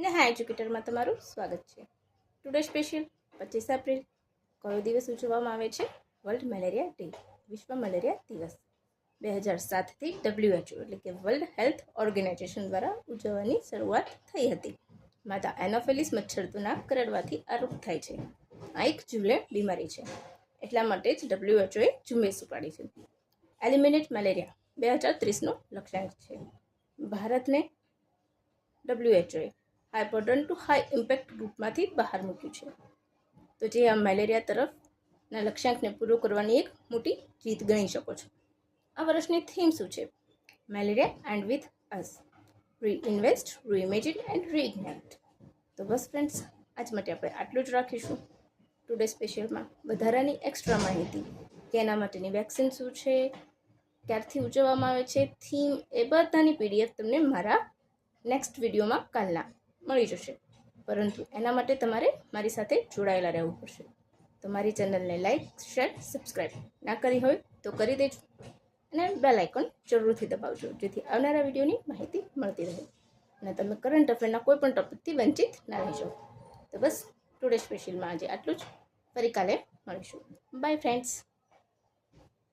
અને હા એજ્યુકેટરમાં તમારું સ્વાગત છે. ટુડે સ્પેશિયલ પચીસ એપ્રિલ, કયો દિવસ ઉજવવામાં આવે છે? વર્લ્ડ મેલેરિયા ડે વિશ્વ મેલેરિયા દિવસ. બે હજાર સાતથી ડબલ્યુએચઓ એટલે કે વર્લ્ડ હેલ્થ ઓર્ગેનાઇઝેશન દ્વારા ઉજવવાની શરૂઆત થઈ હતી. માતા એનોફેલિસ મચ્છરતુના કરડવાથી આ રોગ થાય છે. આ એક જીવલેણ બીમારી છે. એટલા માટે જ ડબલ્યુએચઓએ ઝુંબેશ ઉપાડી છે. એલિમિનેટ મેલેરિયા બે હજાર ત્રીસનો લક્ષ્યાંક છે. ભારતને ડબ્લ્યુએચઓએ high burden to high impact ગ્રુપમાંથી બહાર મૂક્યું છે. તો જે આ મેલેરિયા તરફના લક્ષ્યાંકને પૂરો કરવાની એક મોટી જીત ગણી શકો છો. આ વર્ષની થીમ શું છે? Malaria end with us. Reinvest reimagine and reignite તો બસ ફ્રેન્ડ્સ, આજ માટે આપણે આટલું જ રાખીશું. ટુડે સ્પેશિયલમાં વધારાની એક્સ્ટ્રા માહિતી કે એના માટેની વેક્સિન શું છે, ક્યારથી ઉજવવામાં આવે છે થીમ એ બધાની પીડીએફ તમને મારા નેક્સ્ટ વિડીયોમાં કાલના મળી જશે. પરંતુ એના માટે તમારે મારી સાથે જોડાયેલા રહેવું પડશે. તો મારી ચેનલને લાઇક શેર સબસ્ક્રાઈબ ના કરી હોય તો કરી દેજો. અને બેલ આઇકોન જરૂરથી દબાવજો, જેથી આવનારા વિડીયોની માહિતી મળતી રહે. અને તમે કરંટ અફેરના કોઈ પણ ટોપિકથી વંચિત ના રહેજો. તો બસ ટુડે સ્પેશિયલમાં આજે આટલું જ. ફરી કાલે મળીશું. By friends